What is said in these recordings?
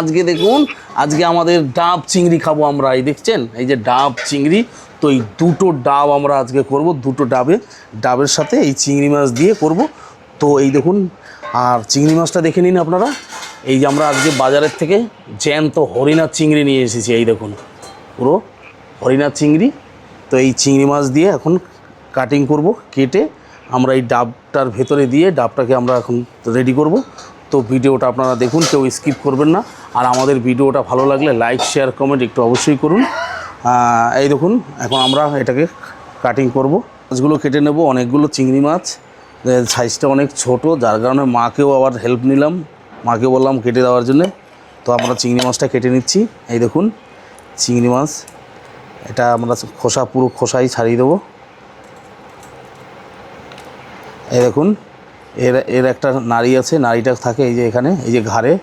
আজকে দেখুন, আজকে আমাদের ডাব চিংড়ি খাব আমরা, এই দেখছেন? এই যে ডাব চিংড়ি, তো এই দুটো ডাব আমরা আজকে করব, দুটো ডাবে, ডাবের সাথে এই চিংড়ি মাছ দিয়ে করব। তো এই দেখুন, আর চিংড়ি মাছটা দেখে নিন আপনারা। এই যে আমরা আজকে বাজারের থেকে জ্যান্ত হরিণার চিংড়ি নিয়ে এসেছি, এই দেখুন, পুরো হরিণার চিংড়ি। তো এই চিংড়ি মাছ দিয়ে এখন কাটিং করব, কেটে আমরা এই ডাবটার ভেতরে দিয়ে, ডাবটাকে আমরা এখন রেডি করব। তো ভিডিওটা আপনারা দেখুন, কেউ স্কিপ করবেন না। আর আমাদের ভিডিওটা ভালো লাগলে লাইক শেয়ার কমেন্ট একটু অবশ্যই করুন। এই দেখুন, এখন আমরা এটাকে কাটিং করব। মাছগুলো কেটে নেব, অনেকগুলো চিংড়ি মাছ। সাইজটা অনেক ছোট, যার কারণে মাকেও আবার হেল্প নিলাম। মাকে বললাম কেটে দেওয়ার জন্যে। তো আমরা চিংড়ি মাছটা কেটে নিচ্ছি। এই দেখুন, চিংড়ি মাছ। এটা আমরা খোসা, পুরো খোসাই ছাড়িয়ে দেবো। এই দেখুন এর এর একটা নাড়ি আছে নাড়িটা থাকে এই যে এখানে, এই যে ঘাড়ে।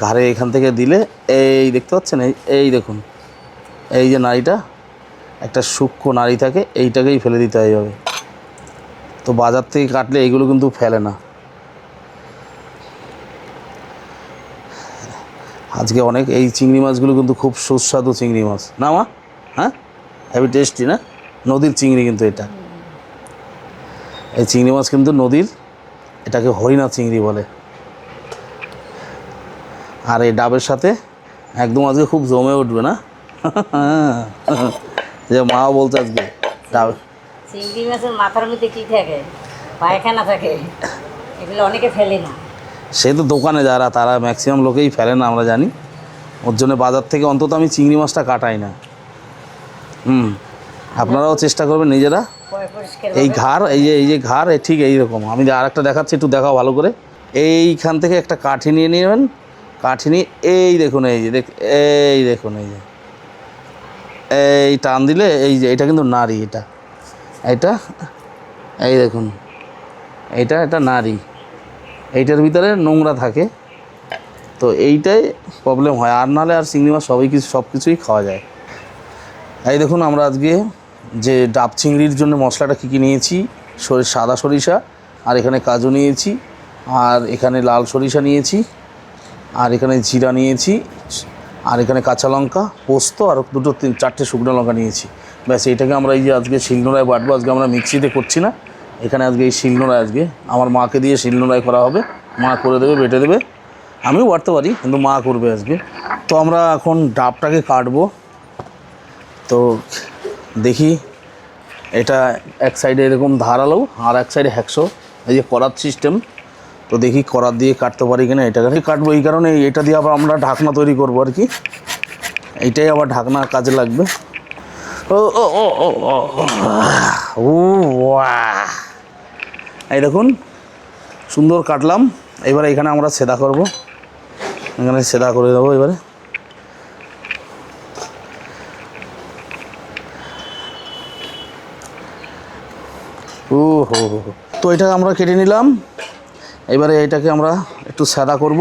ঘাড়ে এখান থেকে দিলে এই দেখতে পাচ্ছেন? এই এই দেখুন। এই যে নাড়িটা একটা সূক্ষ্ম নাড়ি থাকে, এইটাকেই ফেলে দিতে হবে তো বাজার থেকে কাটলে এইগুলো কিন্তু ফেলে না। আজকে অনেক, এই চিংড়ি মাছগুলো কিন্তু খুব সুস্বাদু চিংড়ি মাছ। না মা? হ্যাঁ? হেভি টেস্টি না? নদীর চিংড়ি কিন্তু এটা। এই চিংড়ি মাছ কিন্তু নদীর এটাকে হরিণা চিংড়ি বলে। আর এই ডাবের সাথে একদম আজকে খুব জমে উঠবে না? যে মা বলছে আজকে ডাব। চিংড়ি মাছের মাথার মধ্যে কি থাকে? পায়খানা থাকে। এগুলো অনেকে ফেলে না। সে তো দোকানে যারা তারা ম্যাক্সিমাম লোকেই ফেলে না আমরা জানি। ওর জন্য বাজার থেকে অন্তত আমি চিংড়ি মাছটা কাটাই না। হুম আপনারাও চেষ্টা করবেন নিজেরা। এই ঘাড়, এই যে এই যে ঘাড় ঠিক এইরকম। আমি যে আরেকটা দেখাচ্ছি, একটু দেখাও ভালো করে। এইখান থেকে একটা কাঠি নিয়ে নেবেন। কাঠি নিয়ে, এই দেখুন, এই যে, দেখ, এই দেখুন, এই যে। এই টান দিলে, এই যে, এটা কিন্তু নারী এটা। এটা, এই দেখুন। এইটা এটা নারী। এইটার ভিতরে নোংরা থাকে। তো এইটাই প্রবলেম হয়। আর নাহলে আর চিংড়ি মাছ সবই কিছু সব কিছুই খাওয়া যায়। এই দেখুন, আমরা আজকে যে ডাব চিংড়ির জন্য মশলাটা কী কী নিয়েছি? সাদা সরিষা, আর এখানে কাজু নিয়েছি, আর এখানে লাল সরিষা নিয়েছি, আর এখানে জিরা নিয়েছি, আর এখানে কাঁচা লঙ্কা, পোস্ত, আর দুটো তিন, চারটে শুকনো লঙ্কা নিয়েছি। ব্যাস এটাকে আমরা এই যে আজকে শিলনোড়ায় বাটবো, আজকে আমরা মিক্সিতে করছি না। এখানে আজকে এই শিলনোড়ায় আজকে আমার মাকে দিয়ে শিলনোড়ায় করা হবে। মা করে দেবে, বেটে দেবে। আমিও বাড়তে পারি, কিন্তু মা করবে আজকে। তো আমরা এখন ডাবটাকে কাটবো। তো দেখি। এটা এক সাইডে এরকম ধারালো, আর এক সাইডে হ্যাকশো এই যে করার সিস্টেম তো দেখি করার দিয়ে কাটতে পারি কিনা এটাকে। কাটবো এই কারণে এটা দিয়ে আবার আমরা ঢাকনা তৈরি করব আর কি। এইটাই আবার ঢাকনা কাজে লাগবে। ও ও ও ও এই দেখুন, সুন্দর কাটলাম। এবারে এখানে আমরা সেদা করব। এখানে সেদা করে দেবো এবারে ও হো হো হো। তো এটা আমরা কেটে নিলাম। এবারে এটাকে আমরা একটু সাদা করব।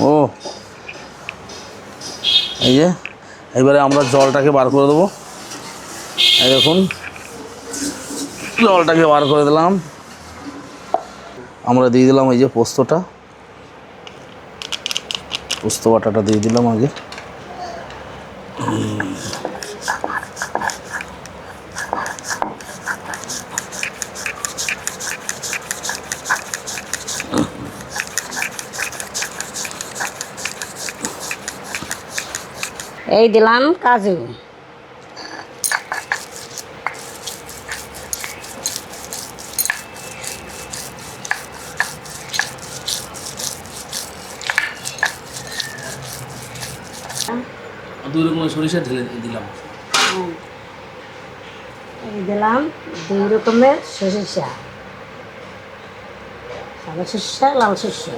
ও। এই যে, এবারে আমরা জলটাকে বার করে দেবো। এই দেখুন, জলটাকে বার করে দিলাম। আমরা দিয়ে দিলাম এই যে পোস্তটা। পোস্ত বাটাটা দিয়ে দিলাম আগে। এই দিলাম কাজু। দুই সরিষা ঢেলে দিলাম। দিলাম দুই রকমের সরিষা। সাদা সরিষা লাল সরিষা।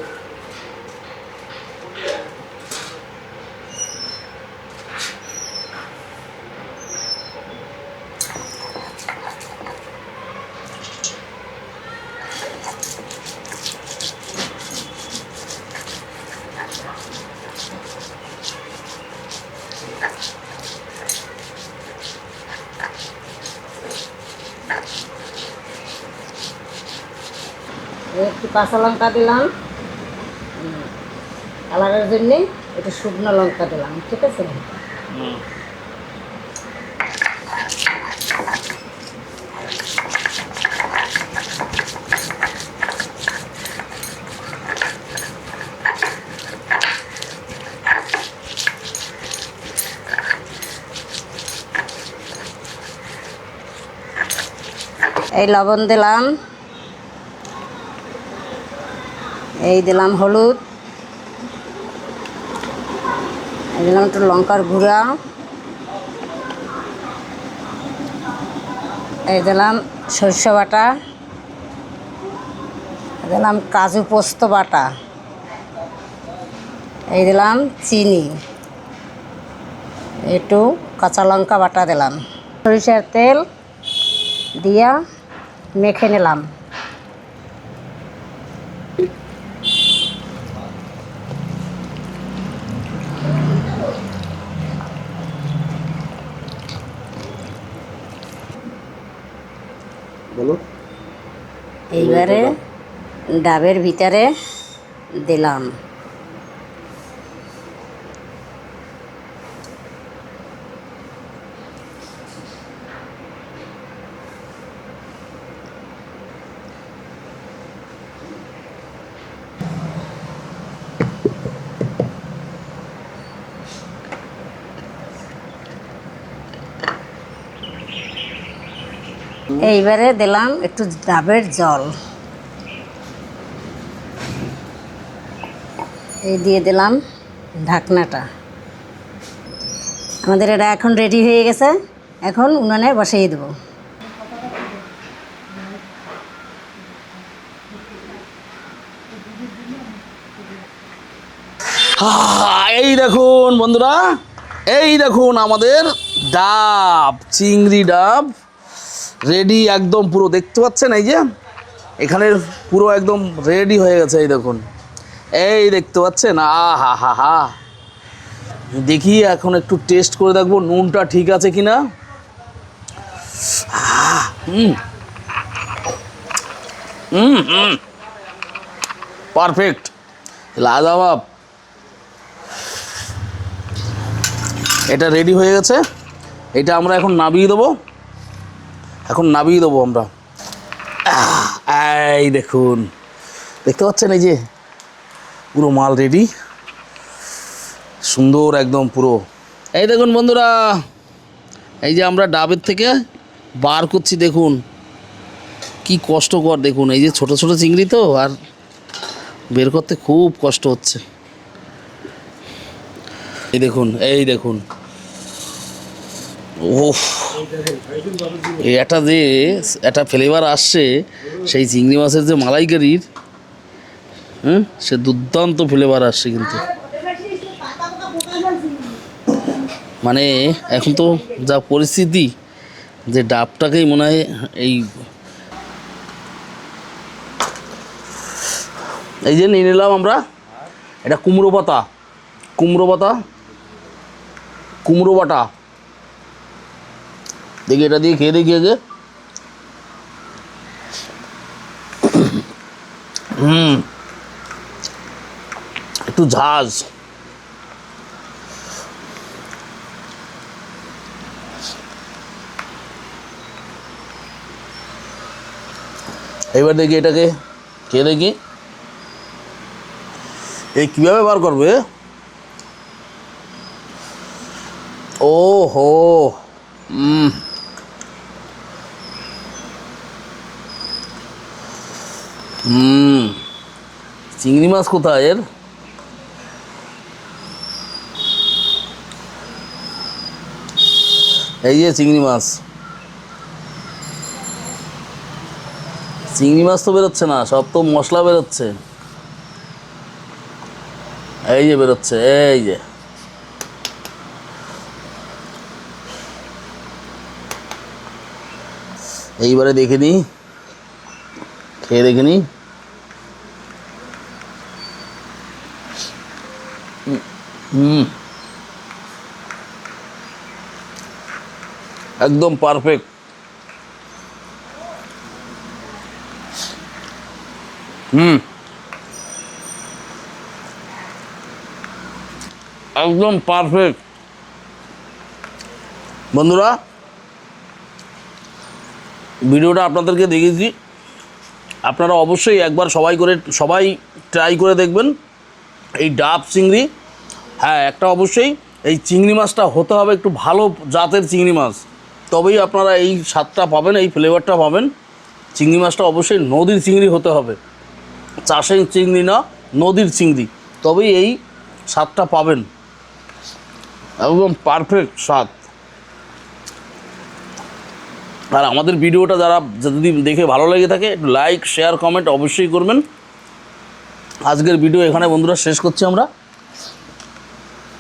একটু কাঁচা লঙ্কা দিলাম। কালারের জন্যে একটু শুকনো লঙ্কা দিলাম, ঠিক আছে? এই লবণ দিলাম। এই দিলাম হলুদ। এই দিলাম একটু লঙ্কার গুঁড়া। এই দিলাম সরষে বাটা। দিলাম কাজু পোস্ত বাটা। এই দিলাম চিনি। একটু কাঁচা লঙ্কা বাটা দিলাম। সরিষার তেল দিয়া মেখে নিলাম। এইবারে ডাবের ভিতরে দিলাম। এইবারে দিলাম একটু ডাবের জল। এই দিয়ে দিলাম ঢাকনাটা। আমাদের এটা এখন রেডি হয়ে গেছে। এখন উনানে বসিয়ে দেবো। এই দেখুন বন্ধুরা, এই দেখুন আমাদের ডাব, চিংড়ি ডাব। রেডি একদম পুরো, দেখতে পাচ্ছেন এই যে? এখানের পুরো একদম রেডি হয়ে গেছে, এই দেখুন। এই দেখতে পাচ্ছেন? আ হা হা হা দেখি এখন একটু টেস্ট করে দেখব, নুনটা ঠিক আছে কি না পারফেক্ট লাজবাব এটা রেডি হয়ে গেছে। এটা আমরা এখন নামিয়ে দেবো। এখন নাবিয়ে দেবো আমরা। এই দেখুন। দেখতে পাচ্ছেন এই যে পুরো মাল রেডি সুন্দর একদম পুরো। এই দেখুন বন্ধুরা, এই যে আমরা ডাবের থেকে বার করছি, দেখুন। কি কষ্টকর, দেখুন। এই যে ছোট ছোট চিংড়ি তো, আর বের করতে খুব কষ্ট হচ্ছে। এই দেখুন এই দেখুন। এটা যে একটা ফ্লেভার আসছে, সেই চিংড়ি মাছের যে মালাইকারির হ্যাঁ সে দুর্দান্ত ফ্লেভার আসছে কিন্তু। মানে এখন তো যা পরিস্থিতি, যে ডাবটাকেই মনে হয় এই এই যে নিয়ে নিলাম আমরা, এটা কুমড়ো পাতা। কুমড়ো পাতা? কুমড়ো বাটা। দেখি এটা দিয়ে খেয়ে দেখি আগে। হুম। একটু ঝাঁজ। এবার দেখি এটাকে খেয়ে দেখি। এই কীভাবে বার করবে? ও হো হুম। হুম। চিংড়ি মাছ কোথায় এর? এই যে চিংড়ি মাছ। চিংড়ি মাছ তো বেরোচ্ছে না, সব তো মশলা বেরোচ্ছে। এই যে বেরোচ্ছে, এই যে। এইবারে দেখে নিই খেয়ে দেখে নিই একদম পারফেক্ট হুম। একদম পারফেক্ট বন্ধুরা, ভিডিওটা আপনাদেরকে দেখিয়েছি। আপনারা অবশ্যই একবার সবাই করে, সবাই ট্রাই করে দেখবেন। এই ডাব চিংড়ি হ্যাঁ একটা অবশ্যই এই চিংড়ি মাছটা হতে হবে একটু ভালো জাতের চিংড়ি মাছ। তবেই আপনারা এই স্বাদটা পাবেন, এই ফ্লেভারটা পাবেন। চিংড়ি মাছটা অবশ্যই নদীর চিংড়ি হতে হবে। চাষের চিংড়ি না, নদীর চিংড়ি। তবেই এই স্বাদটা পাবেন। একদম পারফেক্ট স্বাদ। আর আমাদের ভিডিওটা যারা যদি দেখে ভালো লেগে থাকে, একটু লাইক শেয়ার কমেন্ট অবশ্যই করবেন। আজকের ভিডিও এখানে বন্ধুরা শেষ করছি আমরা।